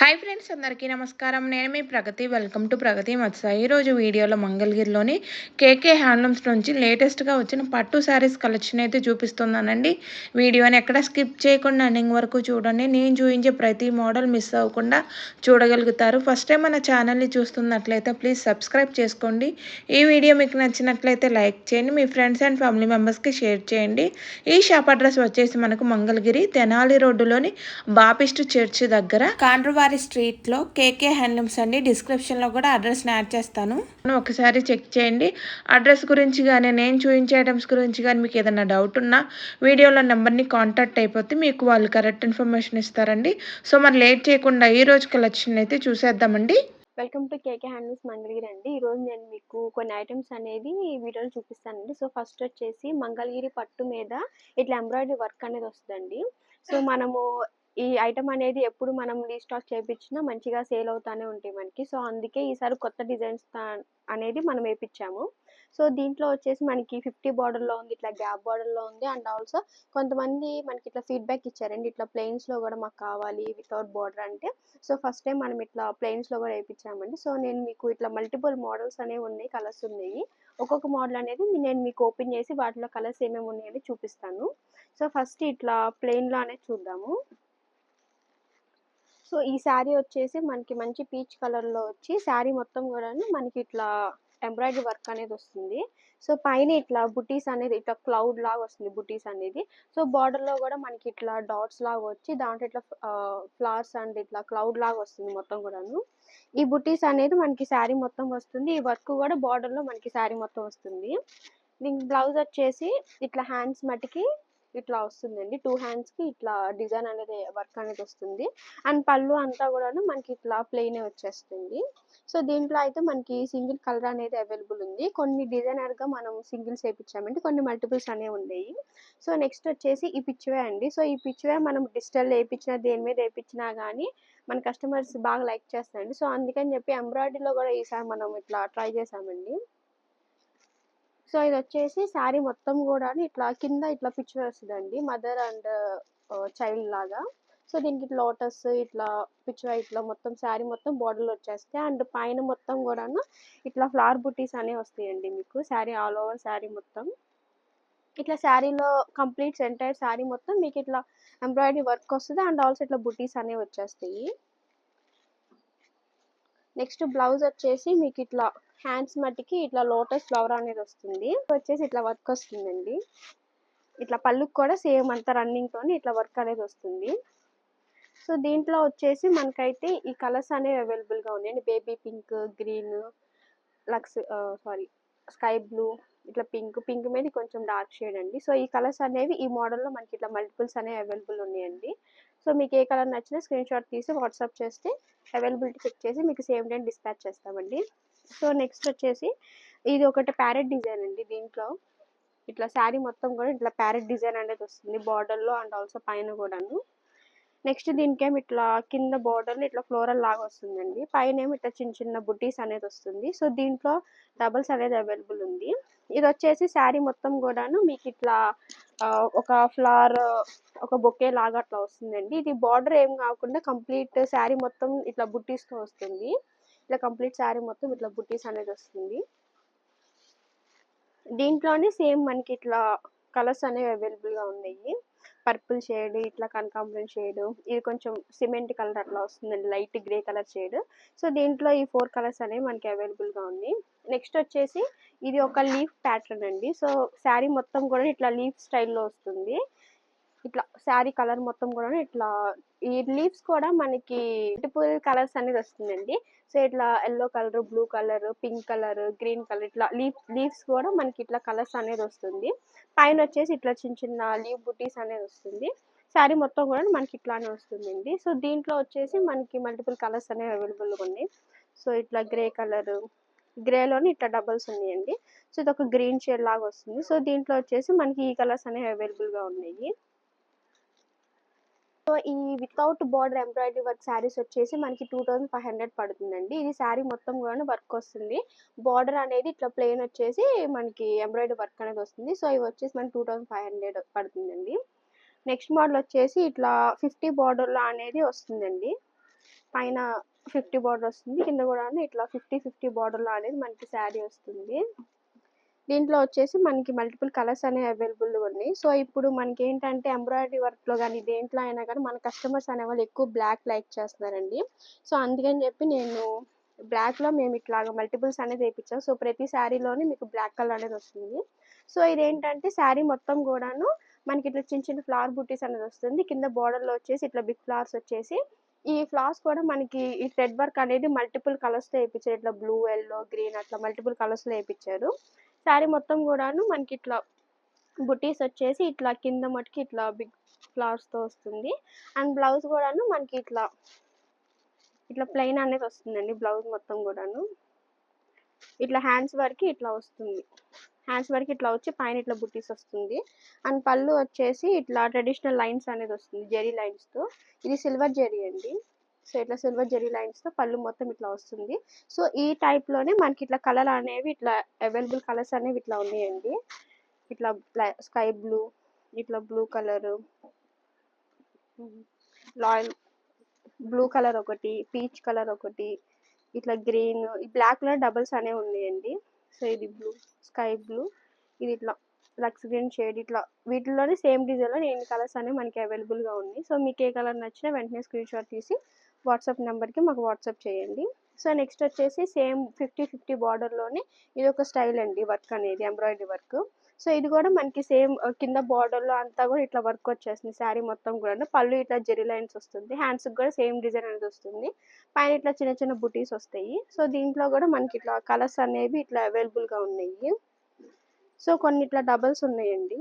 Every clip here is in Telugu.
హాయ్ ఫ్రెండ్స్ అందరికీ నమస్కారం. నేను మీ ప్రగతి. వెల్కమ్ టు ప్రగతి మత్స ఈరోజు వీడియోలో మంగళగిరిలోని కేకే హ్యాండ్లూమ్స్ నుంచి లేటెస్ట్గా వచ్చిన పట్టు శారీస్ కలెక్షన్ అయితే చూపిస్తున్నానండి. వీడియోని ఎక్కడ స్కిప్ చేయకుండా ఎండింగ్ వరకు చూడండి. నేను చూపించే ప్రతి మోడల్ మిస్ అవ్వకుండా చూడగలుగుతారు. ఫస్ట్ టైం మన ఛానల్ని చూస్తున్నట్లయితే ప్లీజ్ సబ్స్క్రైబ్ చేసుకోండి. ఈ వీడియో మీకు నచ్చినట్లయితే లైక్ చేయండి. మీ ఫ్రెండ్స్ అండ్ ఫ్యామిలీ మెంబర్స్కి షేర్ చేయండి. ఈ షాప్ అడ్రస్ వచ్చేసి మనకు మంగళగిరి తెనాలి రోడ్డులోని బాపిస్ట్ చర్చ్ దగ్గర. కాండ్రువారి స్ట్రీట్లో కేకే హ్యాండ్లూమ్స్ అండి. డిస్క్రిప్షన్లో కూడా అడ్రస్ని యాడ్ చేస్తాను. ఒకసారి చెక్ చేయండి. అడ్రస్ గురించి కానీ నేను చూపించే ఐటమ్స్ గురించి కానీ మీకు ఏదైనా డౌట్ ఉన్నా వీడియోలో నెంబర్ని కాంటాక్ట్ అయిపోతే మీకు వాళ్ళు కరెక్ట్ ఇన్ఫర్మేషన్ ఇస్తారండి. సో మరి లేట్ చేయకుండా ఈ రోజు కలెక్షన్ అయితే చూసేద్దామండి. Welcome to KK handlooms Mangalagiri అండి. ఈరోజు నేను మీకు కొన్ని ఐటమ్స్ అనేది ఈ వీడియోలో చూపిస్తానండి. సో ఫస్ట్ వచ్చేసి మంగళగిరి పట్టు మీద ఇట్లా ఎంబ్రాయిడరీ వర్క్ అనేది వస్తుందండి. సో మనము ఈ ఐటమ్ అనేది ఎప్పుడు మనం రీస్టాక్ చేయించినా మంచిగా సేల్ అవుతానే ఉంటాయి మనకి. సో అందుకే ఈసారి కొత్త డిజైన్స్ అనేది మనం వేయించాము సో దీంట్లో వచ్చేసి మనకి ఫిఫ్టీ బార్డర్లో ఉంది ఇట్లా గ్యాప్ బార్డర్లో ఉంది. అండ్ ఆల్సో కొంతమంది మనకి ఇట్లా ఫీడ్బ్యాక్ ఇచ్చారండి. ఇట్లా ప్లెయిన్స్లో కూడా మాకు కావాలి వితౌట్ బార్డర్ అంటే. సో ఫస్ట్ టైం మనం ఇట్లా ప్లెయిన్స్లో కూడా వేయించామండి సో నేను మీకు ఇట్లా మల్టిపుల్ మోడల్స్ అనేవి ఉన్నాయి కలర్స్ ఉన్నాయి. ఒక్కొక్క మోడల్ అనేది నేను మీకు ఓపెన్ చేసి వాటిలో కలర్స్ ఏమేమి ఉన్నాయని చూపిస్తాను. సో ఫస్ట్ ఇట్లా ప్లెయిన్లో అనేది చూద్దాము. సో ఈ శారీ వచ్చేసి మనకి మంచి పీచ్ కలర్లో వచ్చి శారీ మొత్తం కూడా మనకి ఇట్లా ఎంబ్రాయిడరీ వర్క్ అనేది వస్తుంది. సో పైన ఇట్లా బుటీస్ అనేది ఇట్లా క్లౌడ్ లాగా వస్తుంది బుటీస్ అనేది. సో బార్డర్లో కూడా మనకి ఇట్లా డాట్స్ లాగా వచ్చి దాంట్లో ఇట్లా ఫ్లవర్స్ అండ్ ఇట్లా క్లౌడ్ లాగా వస్తుంది మొత్తం కూడాను. ఈ బుటీస్ అనేది మనకి శారీ మొత్తం వస్తుంది. ఈ వర్క్ కూడా బార్డర్లో మనకి శారీ మొత్తం వస్తుంది. దీనికి బ్లౌజ్ వచ్చేసి ఇట్లా హ్యాండ్స్ మటుకి ఇట్లా వస్తుందండి. టూ హ్యాండ్స్కి ఇట్లా డిజైన్ అనేది వర్క్ అనేది వస్తుంది. అండ్ పళ్ళు అంతా కూడాను మనకి ఇట్లా ప్లెయిన్ వచ్చేస్తుంది. సో దీంట్లో అయితే మనకి సింగిల్ కలర్ అనేది అవైలబుల్ ఉంది. కొన్ని డిజైనర్గా మనం సింగిల్స్ వేయించామండి కొన్ని మల్టిపుల్స్ అనేవి ఉన్నాయి సో నెక్స్ట్ వచ్చేసి ఈ పిచ్చివే అండి. సో ఈ పిచ్చివే మనం డిజిటల్ వేయించినా దేని మీద వేయించినా కానీ మన కస్టమర్స్ బాగా లైక్ చేస్తారండి సో అందుకని చెప్పి ఎంబ్రాయిడరీలో కూడా ఈసారి మనం ఇట్లా ట్రై చేసామండి. సో ఇది వచ్చేసి శారీ మొత్తం కూడా ఇట్లా కింద ఇట్లా పిచ్చి వస్తుందండి. మదర్ అండ్ చైల్డ్ లాగా. సో దీనికి లోటస్ ఇట్లా పిచ్చి ఇట్లా మొత్తం శారీ మొత్తం బోర్డర్లు వచ్చేస్తాయి అండ్ పైన మొత్తం కూడాను ఇట్లా ఫ్లవర్ బుటీస్ అనేవి వస్తాయండి మీకు. శారీ ఆల్ ఓవర్ శారీ మొత్తం. ఇట్లా శారీలో కంప్లీట్ ఎంటైర్ శారీ మొత్తం మీకు ఇట్లా ఎంబ్రాయిడరీ వర్క్ వస్తుంది అండ్ ఆల్సో ఇట్లా బుటీస్ అనేవి వచ్చేస్తాయి. నెక్స్ట్ బ్లౌజ్ వచ్చేసి మీకు ఇట్లా హ్యాండ్స్ మట్టికి ఇట్లా లోటస్ ఫ్లవర్ అనేది వస్తుంది. వచ్చేసి ఇట్లా వర్క్ వస్తుందండి. ఇట్లా పళ్ళుకి కూడా సేమ్ అంతా రన్నింగ్తోని ఇట్లా వర్క్ అనేది వస్తుంది. సో దీంట్లో వచ్చేసి మనకైతే ఈ కలర్స్ అనేవి అవైలబుల్గా ఉన్నాయండి బేబీ పింక్ గ్రీన్ లక్స్ సారీ స్కై బ్లూ ఇట్లా పింక్. పింక్ మీద కొంచెం డార్క్ షేడ్ అండి. సో ఈ కలర్స్ అనేవి ఈ మోడల్లో మనకి ఇట్లా మల్టిపుల్స్ అనేవి అవైలబుల్ ఉన్నాయండి. సో మీకు ఏ కలర్ నచ్చినా స్క్రీన్ షాట్ తీసి వాట్సాప్ చేస్తే అవైలబిలిటీ చెక్ చేసి మీకు సేమ్ టైం డిస్పాచ్ చేస్తామండి. సో నెక్స్ట్ వచ్చేసి ఇది ఒకటి ప్యారెట్ డిజైన్ అండి దీంట్లో. ఇట్లా శారీ మొత్తం కూడా ఇట్లా ప్యారెట్ డిజైన్ అనేది వస్తుంది బార్డర్లో అండ్ ఆల్సో పైన కూడాను. నెక్స్ట్ దీనికేం ఇట్లా కింద బార్డర్లో ఇట్లా ఫ్లోరల్ లాగా వస్తుందండి. పైన ఏమి ఇట్లా చిన్న చిన్న బుటీస్ అనేది వస్తుంది. సో దీంట్లో డబల్స్ అనేది అవైలబుల్ ఉంది. ఇది వచ్చేసి శారీ మొత్తం కూడాను మీకు ఇట్లా ఒక ఫ్లవర్ ఒక బొకే లాగా అట్లా వస్తుందండి. ఇది బార్డర్ ఏం కాకుండా కంప్లీట్ శారీ మొత్తం ఇట్లా బుట్టీస్తో వస్తుంది. ఇట్లా కంప్లీట్ శారీ మొత్తం ఇట్లా బుట్టీస్ అనేది వస్తుంది. దీంట్లోనే సేమ్ మనకి ఇట్లా కలర్స్ అనేవి అవైలబుల్గా ఉన్నాయి. పర్పుల్ షేడ్ ఇట్లా కనకాంబరం షేడ్ ఇది కొంచెం సిమెంట్ కలర్ అట్లా వస్తుందండి light grey colour shade. So దీంట్లో ఈ ఫోర్ కలర్స్ అనేవి మనకి అవైలబుల్గా ఉంది నెక్స్ట్ వచ్చేసి ఇది ఒక లీఫ్ ప్యాటర్న్ అండి. సో శారీ మొత్తం కూడా ఇట్లా లీఫ్ స్టైల్లో వస్తుంది. ఇట్లా శారీ కలర్ మొత్తం కూడా ఇట్లా ఈ లీవ్స్ కూడా మనకి మల్టిపుల్ కలర్స్ అనేది వస్తుందండి. సో ఇట్లా yellow colour blue colour pink colour green colour ఇట్లా లీవ్ లీవ్స్ కూడా మనకి ఇట్లా కలర్స్ అనేది వస్తుంది. పైన వచ్చేసి ఇట్లా చిన్న చిన్న లీవ్ బుటీస్ అనేది వస్తుంది. శారీ మొత్తం కూడా మనకి ఇట్లానే వస్తుందండి. సో దీంట్లో వచ్చేసి మనకి మల్టిపుల్ కలర్స్ అనేవి అవైలబుల్గా ఉన్నాయి. సో ఇట్లా గ్రే కలర్ గ్రేలోని ఇట్లా డబల్స్ ఉన్నాయండి. సో ఇది ఒక గ్రీన్ షేడ్ లాగా వస్తుంది. సో దీంట్లో వచ్చేసి మనకి ఈ కలర్స్ అనేవి అవైలబుల్గా ఉన్నాయి. సో ఈ without border embroidery work saris వచ్చేసి మనకి టూ థౌసండ్ ఫైవ్ హండ్రెడ్ పడుతుందండి. ఇది శారీ మొత్తం కూడా వర్క్ వస్తుంది. బార్డర్ అనేది ఇట్లా ప్లెయిన్ వచ్చేసి మనకి ఎంబ్రాయిడరీ వర్క్ అనేది వస్తుంది. సో ఇవి వచ్చేసి మనకి టూ థౌసండ్ ఫైవ్ హండ్రెడ్ పడుతుందండి. నెక్స్ట్ మోడల్ వచ్చేసి ఇట్లా ఫిఫ్టీ బార్డర్లో అనేది వస్తుందండి. పైన ఫిఫ్టీ బార్డర్ వస్తుంది. కింద కూడా ఇట్లా ఫిఫ్టీ ఫిఫ్టీ బార్డర్లో అనేది మనకి శారీ వస్తుంది. దీంట్లో వచ్చేసి మనకి మల్టిపుల్ కలర్స్ అనేవి అవైలబుల్గా ఉన్నాయి. సో ఇప్పుడు మనకి ఏంటంటే ఎంబ్రాయిడరీ వర్క్లో కానీ దేంట్లో అయినా కానీ మన కస్టమర్స్ అనేవాళ్ళు ఎక్కువ బ్లాక్ లైక్ చేస్తున్నారండి. సో అందుకని చెప్పి నేను బ్లాక్లో మేము ఇట్లాగా మల్టిపుల్స్ అనేది వేయించాం సో ప్రతి శారీలోనే మీకు బ్లాక్ కలర్ అనేది వస్తుంది. సో ఇదేంటంటే శారీ మొత్తం కూడాను మనకి ఇట్లా చిన్న చిన్న ఫ్లవర్ బుట్టీస్ అనేది వస్తుంది. కింద బోర్డర్లో వచ్చేసి ఇట్లా బిగ్ ఫ్లవర్స్ వచ్చేసి ఈ ఫ్లవర్స్ కూడా మనకి ఈ థ్రెడ్ వర్క్ అనేది మల్టిపుల్ కలర్స్తో వేయించారు ఇట్లా బ్లూ ఎల్లో గ్రీన్ అట్లా మల్టిపుల్ కలర్స్లో వేయించారు శారీ మొత్తం కూడాను మనకి ఇట్లా బుటీస్ వచ్చేసి ఇట్లా కింద మటుకి ఇట్లా బిగ్ ఫ్లవర్స్తో వస్తుంది. అండ్ బ్లౌజ్ కూడాను మనకి ఇట్లా ఇట్లా ప్లెయిన్ అనేది వస్తుందండి బ్లౌజ్ మొత్తం కూడాను. ఇట్లా హ్యాండ్స్ వరకు ఇట్లా వస్తుంది. హ్యాండ్స్ వరకు ఇట్లా వచ్చి పైన ఇట్లా బుట్టీస్ వస్తుంది. అండ్ పళ్ళు వచ్చేసి ఇట్లా ట్రెడిషనల్ లైన్స్ అనేది వస్తుంది జెరీ లైన్స్తో ఇది సిల్వర్ జెరీ అండి. సో ఇట్లా సిల్వర్ జెరీ లైన్స్తో పళ్ళు మొత్తం ఇట్లా వస్తుంది. సో ఈ టైప్లోనే మనకి ఇట్లా కలర్ అనేవి ఇట్లా అవైలబుల్ కలర్స్ అనేవి ఇట్లా ఉన్నాయండి. ఇట్లా స్కై బ్లూ ఇట్లా blue colour royal blue colour ఒకటి పీచ్ కలర్ ఒకటి ఇట్లా గ్రీన్ బ్లాక్ కలర్ డబల్స్ అనేవి ఉన్నాయండి. సో ఇది బ్లూ స్కై బ్లూ ఇది ఇట్లా లక్స్ గ్రీన్ షేడ్ ఇట్లా వీటిలోనే సేమ్ డిజైన్లో ఎన్ని కలర్స్ అనేవి మనకి అవైలబుల్గా ఉన్నాయి. సో మీకు ఏ కలర్ నచ్చినా వెంటనే స్క్రీన్ షాట్ తీసి వాట్సాప్ నెంబర్కి మాకు వాట్సాప్ చేయండి. సో నెక్స్ట్ వచ్చేసి సేమ్ ఫిఫ్టీ ఫిఫ్టీ బార్డర్లోనే ఇది ఒక స్టైల్ అండి వర్క్ అనేది ఎంబ్రాయిడరీ వర్క్. సో ఇది కూడా మనకి సేమ్ కింద బార్డర్లో అంతా కూడా ఇట్లా వర్క్ వచ్చేస్తుంది. శారీ మొత్తం కూడా పళ్ళు ఇట్లా జెరీ లైన్స్ వస్తుంది. హ్యాండ్స్కి కూడా సేమ్ డిజైన్ అనేది వస్తుంది. పైన ఇట్లా చిన్న చిన్న బుటీస్ వస్తాయి. సో దీంట్లో కూడా మనకి ఇట్లా కలర్స్ అనేవి ఇట్లా అవైలబుల్గా ఉన్నాయి. సో కొన్ని ఇట్లా డబల్స్ ఉన్నాయండి.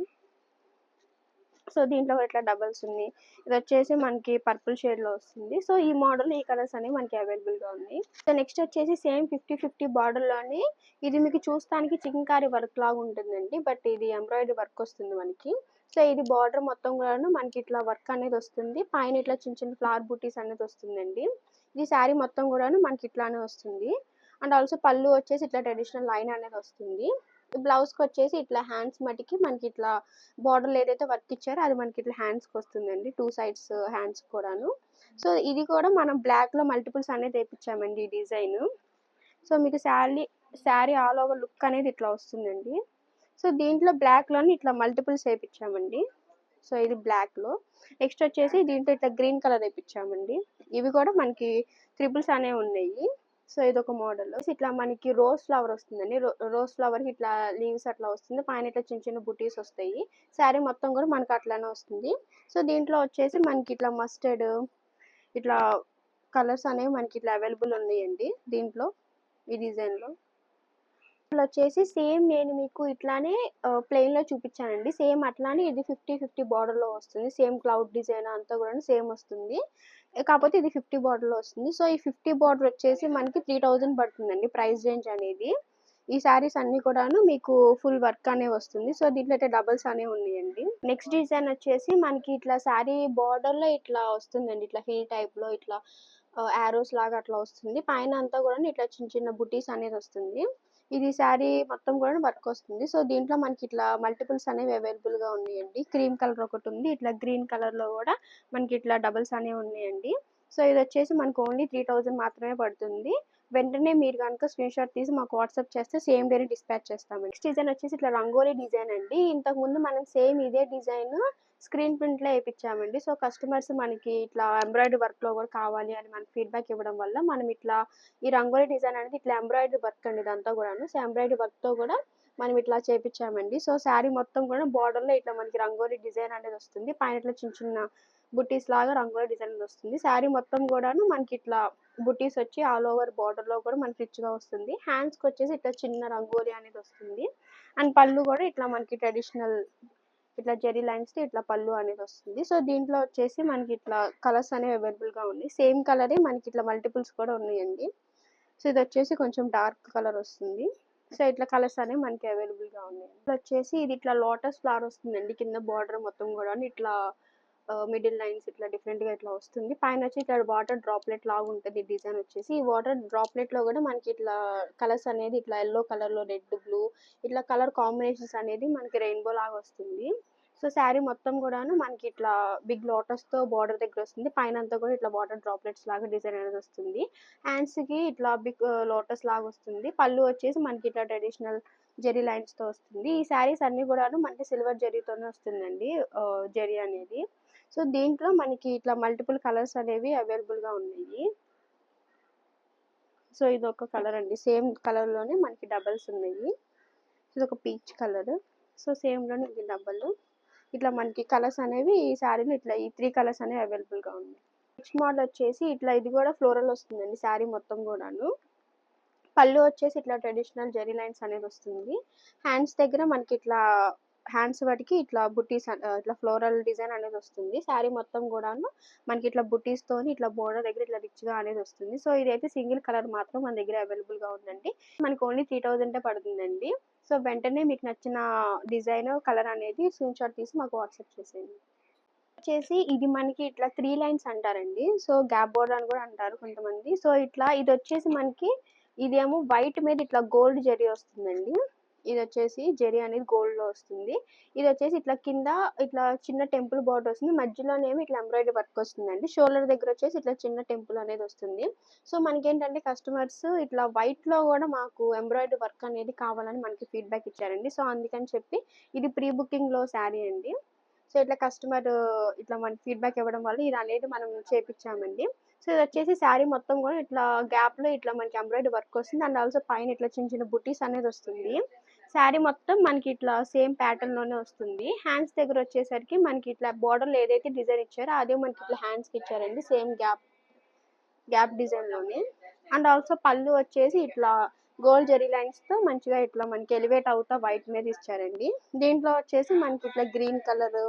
సో దీంట్లో ఇట్లా డబల్స్ ఉంది ఇది వచ్చేసి మనకి పర్పుల్ షేడ్లో వస్తుంది. సో ఈ మోడల్ ఈ కలర్స్ అనేవి మనకి అవైలబుల్గా ఉంది ఉన్నాయి. సో నెక్స్ట్ వచ్చేసి సేమ్ ఫిఫ్టీ ఫిఫ్టీ బార్డర్లోనే ఇది మీకు చూస్తానికి చికెన్కారీ వర్క్ లాగా ఉంటుందండి. బట్ ఇది ఎంబ్రాయిడరీ వర్క్ వస్తుంది మనకి. సో ఇది బార్డర్ మొత్తం కూడా మనకి ఇట్లా వర్క్ అనేది వస్తుంది. పైన ఇట్లా చిన్న చిన్న ఫ్లవర్ బూటీస్ అనేది వస్తుందండి. ఇది శారీ మొత్తం కూడాను మనకి ఇట్లానే వస్తుంది. అండ్ ఆల్సో పళ్ళు వచ్చేసి ఇట్లా ట్రెడిషనల్ లైన్ అనేది వస్తుంది. బ్లౌజ్కి వచ్చేసి ఇట్లా హ్యాండ్స్ మటుకి మనకి ఇట్లా బార్డర్లు ఏదైతే వర్క్ ఇచ్చారో అది మనకి ఇట్లా హ్యాండ్స్కి వస్తుందండి టూ సైడ్స్ హ్యాండ్స్ కూడాను. సో ఇది కూడా మనం బ్లాక్లో మల్టిపుల్స్ అనేది వేయించామండి ఈ డిజైన్. సో మీకు sari sari all over look అనేది ఇట్లా వస్తుందండి. సో దీంట్లో బ్లాక్లోని ఇట్లా మల్టిపుల్స్ వేయించామండి సో ఇది బ్లాక్లో. నెక్స్ట్ వచ్చేసి దీంట్లో ఇట్లా గ్రీన్ కలర్ వేయించామండి ఇవి కూడా మనకి త్రిబుల్స్ అనేవి ఉన్నాయి. సో ఇది ఒక మోడల్ ఇట్లా మనకి రోజ్ ఫ్లవర్ వస్తుందండి. రోజ్ ఫ్లవర్కి ఇట్లా లీవ్స్ అట్లా వస్తుంది. పైన ఇట్లా చిన్న చిన్న బుటీస్ వస్తాయి. శారీ మొత్తం కూడా మనకి అట్లానే వస్తుంది. సో దీంట్లో వచ్చేసి మనకి ఇట్లా మస్టర్డ్ ఇట్లా కలర్స్ అనేవి మనకి ఇట్లా అవైలబుల్ ఉన్నాయండి దీంట్లో ఈ డిజైన్లో. వచ్చేసి సేమ్ నేను మీకు ఇట్లానే ప్లెయిన్లో చూపించానండి. సేమ్ అట్లానే ఇది ఫిఫ్టీ ఫిఫ్టీ బార్డర్లో వస్తుంది. సేమ్ క్లౌడ్ డిజైన్ అంతా కూడా సేమ్ వస్తుంది. కాకపోతే ఇది ఫిఫ్టీ బార్డర్లో వస్తుంది. సో ఈ ఫిఫ్టీ బార్డర్ వచ్చేసి మనకి త్రీ థౌజండ్ పడుతుందండి ప్రైస్ రేంజ్ అనేది. ఈ శారీస్ అన్ని కూడాను మీకు ఫుల్ వర్క్ అనే వస్తుంది. సో దీంట్లో అయితే డబల్స్ అనేవి ఉన్నాయండి. నెక్స్ట్ డిజైన్ వచ్చేసి మనకి ఇట్లా శారీ బార్డర్లో ఇట్లా వస్తుందండి. ఇట్లా హిల్ టైప్లో ఇట్లా యారోస్ లాగా అట్లా వస్తుంది. పైన అంతా కూడా ఇట్లా చిన్న చిన్న బుటీస్ అనేది వస్తుంది. ఇది శారీ మొత్తం కూడా వర్క్ వస్తుంది సో దీంట్లో మనకి ఇట్లా మల్టిపుల్స్ అనేవి అవైలబుల్గా ఉన్నాయండి. క్రీమ్ కలర్ ఒకటి ఉంది ఇట్లా గ్రీన్ కలర్లో కూడా మనకి ఇట్లా డబల్స్ అనేవి ఉన్నాయండి. సో ఇది వచ్చేసి మనకు ఓన్లీ త్రీ థౌజండ్ మాత్రమే పడుతుంది. వెంటనే మీరు కనుక స్క్రీన్ షాట్ తీసి మాకు వాట్సాప్ చేస్తే సేమ్ డేనే డిస్పాచ్ చేస్తాం నెక్స్ట్ డిజైన్ వచ్చేసి ఇట్లా రంగోలీ డిజైన్ అండి. ఇంతకుముందు మనం సేమ్ ఇదే డిజైన్ స్క్రీన్ ప్రింట్లో వేయించామండి సో కస్టమర్స్ మనకి ఇట్లా ఎంబ్రాయిడరీ వర్క్లో కూడా కావాలి అని మనకి ఫీడ్బ్యాక్ ఇవ్వడం వల్ల మనం ఇట్లా ఈ రంగోలీ డిజైన్ అనేది ఇట్లా ఎంబ్రాయిడరీ వర్క్ అండి ఇదంతా కూడాను. సో ఎంబ్రాయిడరీ వర్క్తో కూడా మనం ఇట్లా చేపించామండి సో శారీ మొత్తం కూడా బార్డర్లో ఇట్లా మనకి రంగోలీ డిజైన్ అనేది వస్తుంది. పైన ఇట్లా చిన్న చిన్న బుట్టీస్ లాగా రంగోలీ డిజైన్ అనేది వస్తుంది. శారీ మొత్తం కూడాను మనకి ఇట్లా బుట్టీస్ వచ్చి ఆల్ ఓవర్ బార్డర్లో కూడా మనకి రిచ్గా వస్తుంది. హ్యాండ్స్కి వచ్చేసి ఇట్లా చిన్న రంగోలీ అనేది వస్తుంది. అండ్ పళ్ళు కూడా ఇట్లా మనకి ట్రెడిషనల్ ఇట్లా జెరీ లైన్స్ ఇట్లా పళ్ళు అనేది వస్తుంది. సో దీంట్లో వచ్చేసి మనకి ఇట్లా కలర్స్ అనేవి అవైలబుల్గా ఉన్నాయి. సేమ్ కలరే మనకి ఇట్లా మల్టిపుల్స్ కూడా ఉన్నాయండి. సో ఇది వచ్చేసి కొంచెం డార్క్ కలర్ వస్తుంది. సో ఇట్లా కలర్స్ అనేవి మనకి అవైలబుల్గా ఉన్నాయి. ఇట్లా వచ్చేసి ఇది ఇట్లా లోటస్ ఫ్లవర్ వస్తుందండి. కింద బార్డర్ మొత్తం కూడా ఇట్లా మిడిల్ లైన్స్ ఇట్లా డిఫరెంట్గా ఇట్లా వస్తుంది పైన వచ్చి ఇట్లా వాటర్ డ్రాప్లెట్ లాగా ఉంటుంది డిజైన్ వచ్చేసి ఈ వాటర్ డ్రాప్లెట్లో కూడా మనకి ఇట్లా కలర్స్ అనేది ఇట్లా ఎల్లో కలర్లో రెడ్ బ్లూ ఇట్లా కలర్ కాంబినేషన్స్ అనేది మనకి రెయిన్బో లాగా వస్తుంది సో శారీ మొత్తం కూడాను మనకి ఇట్లా బిగ్ లోటస్‌తో బార్డర్ దగ్గర వస్తుంది. పైన అంతా కూడా ఇట్లా వాటర్ డ్రాప్లెట్స్ లాగా డిజైన్ అనేది వస్తుంది. హ్యాండ్స్‌కి ఇట్లా బిగ్ లోటస్ లాగా వస్తుంది. పళ్ళు వచ్చేసి మనకి ఇట్లా ట్రెడిషనల్ జెరీ లైన్స్‌తో వస్తుంది. ఈ శారీస్ అన్నీ కూడాను మనకి సిల్వర్ జెరీతోనే వస్తుందండి. జెరీ అనేది. సో, దీంట్లో మనకి ఇట్లా మల్టిపుల్ కలర్స్ అనేవి అవైలబుల్‌గా ఉన్నాయి. సో, ఇది ఒక కలర్ అండి. సేమ్ కలర్‌లోనే మనకి డబల్స్ ఉన్నాయి. ఇదొక పీచ్ కలర్. సో, సేమ్‌లోనే ఇది డబ్బలు ఇట్లా మనకి కలర్స్ అనేవి ఈ శారీలో ఇట్లా ఈ త్రీ కలర్స్ అనేవి అవైలబుల్‌గా ఉన్నాయి. నెక్స్ట్ మోడల్ వచ్చేసి ఇట్లా ఇది కూడా ఫ్లోరల్ వస్తుందండి శారీ మొత్తం కూడాను. పళ్ళు వచ్చేసి ఇట్లా ట్రెడిషనల్ జెరీ లైన్స్ అనేది వస్తుంది. హ్యాండ్స్ దగ్గర మనకి ఇట్లా హ్యాండ్స్ వాటికి ఇట్లా బుట్టీస్ ఇట్లా ఫ్లోరల్ డిజైన్ అనేది వస్తుంది. శారీ మొత్తం కూడాను మనకి ఇట్లా బుట్టీస్‌తోని ఇట్లా బోర్డర్ దగ్గర ఇట్లా రిచ్‌గా అనేది వస్తుంది. సో, ఇదైతే సింగిల్ కలర్ మాత్రం మన దగ్గర అవైలబుల్‌గా ఉందండి. మనకి ఓన్లీ 3000 పడుతుందండి. సో, వెంటనే మీకు నచ్చిన డిజైన్, కలర్ అనేది స్క్రీన్‌షాట్ తీసి మాకు వాట్సాప్ చేసేయండి. వచ్చేసి ఇది మనకి ఇట్లా త్రీ లైన్స్ అంటారండి. సో, గ్యాప్ బోర్డర్ అని కూడా అంటారు కొంతమంది. సో, ఇట్లా ఇది వచ్చేసి మనకి ఇదేమో వైట్ మీద ఇట్లా గోల్డ్ జరీ వస్తుందండి. ఇది వచ్చేసి జరీ అనేది గోల్డ్‌లో వస్తుంది. ఇది వచ్చేసి ఇట్లా కింద ఇట్లా చిన్న టెంపుల్ బోర్డర్ వస్తుంది. మధ్యలోనేమి ఇట్లా ఎంబ్రాయిడరీ వర్క్ వస్తుందండి. షోల్డర్ దగ్గర వచ్చేసి ఇట్లా చిన్న టెంపుల్ అనేది వస్తుంది. సో, మనకేంటంటే కస్టమర్స్ ఇట్లా వైట్‌లో కూడా మాకు ఎంబ్రాయిడరీ వర్క్ అనేది కావాలని మనకి ఫీడ్‌బ్యాక్ ఇచ్చారండి. సో, అందుకని చెప్పి ఇది ప్రీ బుకింగ్‌లో శారీ అండి. సో, ఇట్లా కస్టమర్ ఇట్లా మనకి ఫీడ్‌బ్యాక్ ఇవ్వడం వల్ల ఇది అనేది మనం చేపిచ్చామండి. సో, ఇది వచ్చేసి శారీ మొత్తం కూడా ఇట్లా గ్యాప్‌లో ఇట్లా మనకి ఎంబ్రాయిడరీ వర్క్ వస్తుంది. అండ్ ఆల్సో పైన ఇట్లా చిన్న చిన్న బుటీస్ అనేది వస్తుంది. శారీ మొత్తం మనకి ఇట్లా సేమ్ ప్యాటర్న్‌లోనే వస్తుంది. హ్యాండ్స్ దగ్గర వచ్చేసరికి మనకి ఇట్లా బోర్డర్‌లో ఏదైతే డిజైన్ ఇచ్చారో అదే మనకి ఇట్లా హ్యాండ్స్‌కి ఇచ్చారండి. సేమ్ గ్యాప్ గ్యాప్ డిజైన్‌లోనే. అండ్ ఆల్సో పళ్ళు వచ్చేసి ఇట్లా గోల్డ్ జెరీ లైన్స్‌తో మంచిగా ఇట్లా మనకి ఎలివేట్ అవుతా వైట్ మీద ఇచ్చారండి. దీంట్లో వచ్చేసి మనకి ఇట్లా గ్రీన్ కలర్,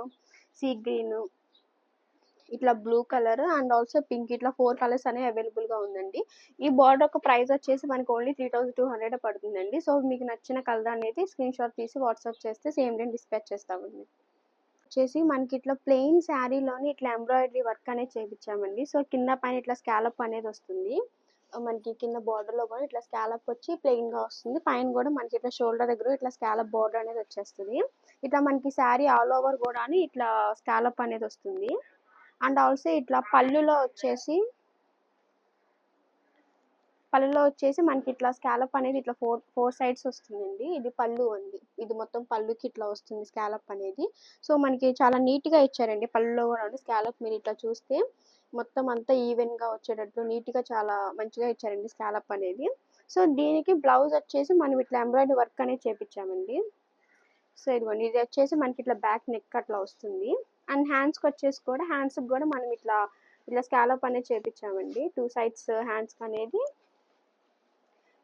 సీ గ్రీన్ ఇట్లా blue colour and also pink ఇట్లా ఫోర్ కలర్స్ అనేవి అవైలబుల్‌గా ఉందండి. ఈ బోర్డర్ ఒక ప్రైస్ వచ్చేసి మనకి ఓన్లీ 3200 పడుతుందండి. సో, మీకు నచ్చిన కలర్ అనేది స్క్రీన్‌షాట్ తీసి వాట్సాప్ చేస్తే సేమ్ డే డిస్పాచ్ చేస్తామండి. వచ్చేసి మనకి ఇట్లా ప్లెయిన్ శారీలోని ఇట్లా ఎంబ్రాయిడరీ వర్క్ అనేది చేయించామండి సో, కింద పైన ఇట్లా స్కాలప్ అనేది వస్తుంది. మనకి కింద బోర్డర్‌లో కూడా ఇట్లా స్కాలప్ వచ్చి ప్లెయిన్‌గా వస్తుంది. పైన కూడా మనకి ఇట్లా షోల్డర్ దగ్గర ఇట్లా స్కాలప్ బార్డర్ అనేది వచ్చేస్తుంది ఇట్లా మనకి శారీ ఆల్ ఓవర్ కూడా ఇట్లా స్కాలప్ అనేది వస్తుంది. అండ్ ఆల్సో ఇట్లా పళ్ళులో వచ్చేసి పళ్ళులో వచ్చేసి మనకి ఇట్లా స్కాలప్ అనేది ఇట్లా 4, 4 సైడ్స్ వస్తుందండి. ఇది పళ్ళు అండి. ఇది మొత్తం పళ్ళుకి ఇట్లా వస్తుంది స్కాలప్ అనేది. సో, మనకి చాలా నీట్‌గా ఇచ్చారండి పళ్ళులో కూడా స్కాలప్ మీరు ఇట్లా చూస్తే మొత్తం అంతా ఈవెన్‌గా వచ్చేటట్టు నీట్‌గా చాలా మంచిగా ఇచ్చారండి స్కాలప్ అనేది. సో, దీనికి బ్లౌజ్ వచ్చేసి మనం ఇట్లా ఎంబ్రాయిడరీ వర్క్ అనేది చేపించామండి సో, ఇదిగోండి ఇది వచ్చేసి మనకి ఇట్లా బ్యాక్ నెక్ అట్లా వస్తుంది. అండ్ హ్యాండ్స్‌కి వచ్చేసి కూడా హ్యాండ్స్‌కి కూడా మనం ఇట్లా ఇట్లా స్కాలప్ అనేది చేపిచ్చామండి. టూ సైడ్స్ హ్యాండ్స్‌కి అనేది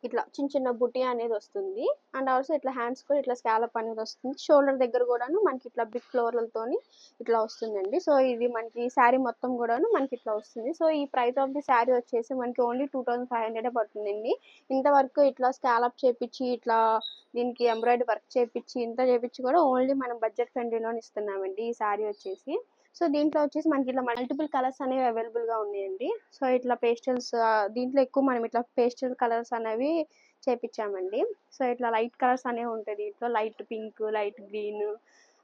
ఇట్లా చిన్న చిన్న బుటీ అనేది వస్తుంది. అండ్ ఆల్సో ఇట్లా హ్యాండ్స్ కూడా ఇట్లా స్కాలప్ అనేది వస్తుంది. షోల్డర్ దగ్గర కూడాను మనకి ఇట్లా బిగ్ ఫ్లోరల్‌తోని ఇట్లా వస్తుందండి. సో, ఇది మనకి శారీ మొత్తం కూడాను మనకి ఇట్లా వస్తుంది. సో, ఈ ప్రైస్ ఆఫ్ ది శారీ వచ్చేసి మనకి ఓన్లీ 2500 పడుతుందండి. ఇంతవరకు ఇట్లా స్కాలప్ చేపించి ఇట్లా దీనికి ఎంబ్రాయిడరీ వర్క్ చేపించి ఇంత చేపించి కూడా ఓన్లీ మనం బడ్జెట్ ఫ్రెండ్లీలోనే ఇస్తున్నామండి ఈ శారీ వచ్చేసి. సో, దీంట్లో వచ్చేసి మనకి ఇట్లా మల్టిపుల్ కలర్స్ అనేవి అవైలబుల్‌గా ఉన్నాయండి. సో, ఇట్లా పేస్టల్స్ దీంట్లో ఎక్కువ మనం ఇట్లా పేస్టల్ కలర్స్ అనేవి చేపించామండి సో, ఇట్లా లైట్ కలర్స్ అనేవి ఉంటాయి దీంట్లో. Light pink, light green,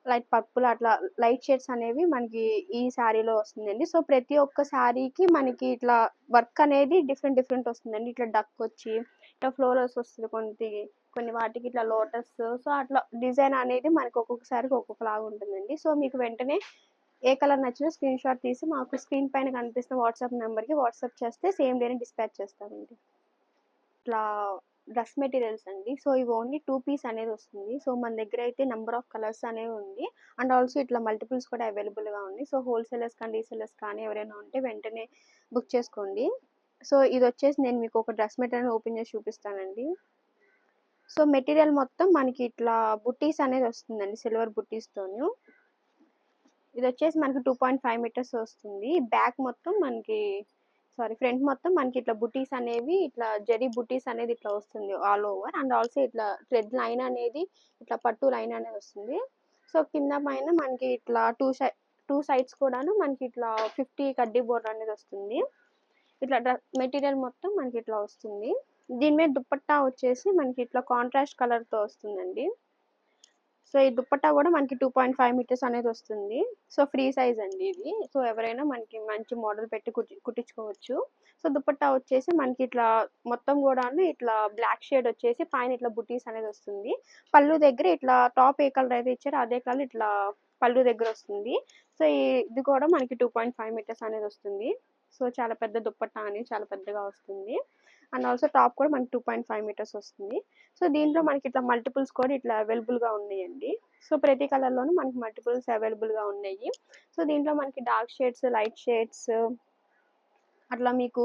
light purple అట్లా లైట్ షేడ్స్ అనేవి మనకి ఈ శారీలో వస్తుందండి. సో, ప్రతి ఒక్క శారీకి మనకి ఇట్లా వర్క్ అనేది డిఫరెంట్ డిఫరెంట్ వస్తుందండి. ఇట్లా డక్ వచ్చి, ఇట్లా ఫ్లోరల్స్ వస్తుంది కొన్ని కొన్ని వాటికి ఇట్లా లోటస్ సో, అట్లా డిజైన్ అనేది మనకి ఒక్కొక్కసారికి ఒక్కొక్కలాగా ఉంటుందండి. సో, మీకు వెంటనే ఏ కలర్ నచ్చినా స్క్రీన్‌షాట్ తీసి మాకు స్క్రీన్ పైన కనిపిస్తున్న వాట్సాప్ నెంబర్కి వాట్సాప్ చేస్తే సేమ్ డేనే డిస్పాచ్ చేస్తామండి. ఇట్లా డ్రెస్ మెటీరియల్స్ అండి. సో, ఇవి ఓన్లీ టూ పీస్ అనేది వస్తుంది. సో, మన దగ్గర అయితే నెంబర్ ఆఫ్ కలర్స్ అనేవి ఉంది. అండ్ ఆల్సో ఇట్లా మల్టిపుల్స్ కూడా అవైలబుల్‌గా ఉంది. సో, హోల్‌సేలర్స్ కానీ, రీసేలర్స్ కానీ ఎవరైనా ఉంటే వెంటనే బుక్ చేసుకోండి. సో, ఇది వచ్చేసి నేను మీకు ఒక డ్రెస్ మెటీరియల్ ఓపెన్ చేసి చూపిస్తానండి. సో, మెటీరియల్ మొత్తం మనకి ఇట్లా బుట్టీస్ అనేది వస్తుందండి. సిల్వర్ బుట్టీస్‌తోను. ఇది వచ్చేసి మనకి 2.5 మీటర్స్ వస్తుంది. బ్యాక్ మొత్తం మనకి సారీ ఫ్రంట్ మొత్తం మనకి ఇట్లా బుటీస్ అనేవి ఇట్లా జరీ బుట్టీస్ అనేది ఇట్లా వస్తుంది ఆల్ ఓవర్. అండ్ ఆల్సో ఇట్లా థ్రెడ్ లైన్ అనేది ఇట్లా పట్టు లైన్ అనేది వస్తుంది. సో, కింద పైన మనకి ఇట్లా టూ సై టూ సైడ్స్ కూడాను మనకి ఇట్లా 50 కడ్డీ బోర్డర్ అనేది వస్తుంది. ఇట్లా మెటీరియల్ మొత్తం మనకి ఇట్లా వస్తుంది. దీని మీద దుప్పట్టా వచ్చేసి మనకి ఇట్లా కాంట్రాస్ట్ కలర్‌తో వస్తుందండి. సో ఈ దుప్పట్టా కూడా మనకి టూ పాయింట్ ఫైవ్ మీటర్స్ అనేది వస్తుంది. సో ఫ్రీ సైజ్ అండి ఇది. సో ఎవరైనా మనకి మంచి మోడల్ పెట్టి కుట్టి కుట్టించుకోవచ్చు. సో దుప్పట్టా వచ్చేసి మనకి ఇట్లా మొత్తం కూడా ఇట్లా బ్లాక్ షేడ్ వచ్చేసి పైన ఇట్లా బుటీస్ అనేది వస్తుంది. పళ్ళు దగ్గర ఇట్లా టాప్ ఏ కలర్ అయితే ఇచ్చారో అదే కలర్ ఇట్లా పళ్ళు దగ్గర వస్తుంది. సో ఈ- ఇది కూడా మనకి టూ పాయింట్ ఫైవ్ మీటర్స్ అనేది వస్తుంది. సో చాలా పెద్ద దుప్పట్టా అనేది చాలా పెద్దగా వస్తుంది. అండ్ ఆల్సో టాప్ కూడా మనకి టూ పాయింట్ ఫైవ్ మీటర్స్ వస్తుంది. సో దీంట్లో మనకి ఇట్లా మల్టిపుల్స్ కూడా ఇట్లా అవైలబుల్గా ఉన్నాయండి. సో ప్రతి కలర్లోనూ మనకి మల్టిపుల్స్ అవైలబుల్గా ఉన్నాయి. సో దీంట్లో మనకి డార్క్ షేడ్స్ లైట్ షేడ్స్ అట్లా మీకు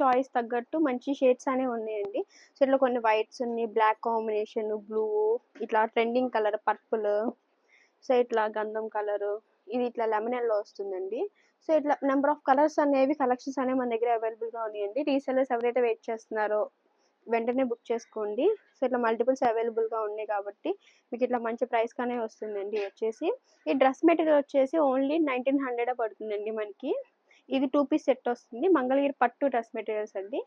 చాయిస్ తగ్గట్టు మంచి షేడ్స్ అనేవి ఉన్నాయండి. సో ఇట్లా కొన్ని వైట్స్ ఉన్నాయి బ్లాక్ కాంబినేషన్ బ్లూ ఇట్లా ట్రెండింగ్ కలర్ పర్పుల్ సో ఇట్లా గంధం కలర్ ఇది ఇట్లా లెమన్ ఎల్లో వస్తుందండి. సో ఇట్లా నెంబర్ ఆఫ్ కలర్స్ అనేవి కలెక్షన్స్ అనేవి మన దగ్గర అవైలబుల్గా ఉన్నాయండి. రీసెలర్స్ ఎవరైతే వెయిట్ చేస్తున్నారో వెంటనే బుక్ చేసుకోండి. సో ఇట్లా మల్టిపుల్స్ అవైలబుల్గా ఉన్నాయి కాబట్టి మీకు ఇట్లా మంచి ప్రైస్గానే వస్తుందండి వచ్చేసి. ఈ డ్రెస్ మెటీరియల్ వచ్చేసి ఓన్లీ నైన్టీన్ హండ్రెడ్ పడుతుందండి మనకి. ఇది టూ పీస్ సెట్ వస్తుంది. మంగళగిరి పట్టు డ్రెస్ మెటీరియల్స్ అండి.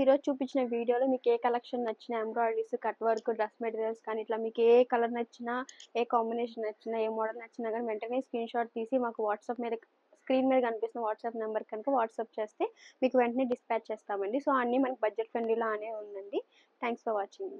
ఈరోజు చూపించిన వీడియోలో మీకు ఏ కలెక్షన్ నచ్చిన embroideries cut work dress materials కానీ ఇట్లా మీకు ఏ కలర్ నచ్చినా ఏ కాంబినేషన్ నచ్చినా ఏ మోడల్ నచ్చినా కానీ వెంటనే స్క్రీన్ షాట్ తీసి మాకు వాట్సాప్ మీద స్క్రీన్ మీద కనిపిస్తున్న వాట్సాప్ నెంబర్ కనుక వాట్సాప్ చేస్తే మీకు వెంటనే డిస్పాచ్ చేస్తామండి. సో అన్నీ మనకి బడ్జెట్ ఫ్రెండ్లీలో అనే ఉందండి. Thanks for watching.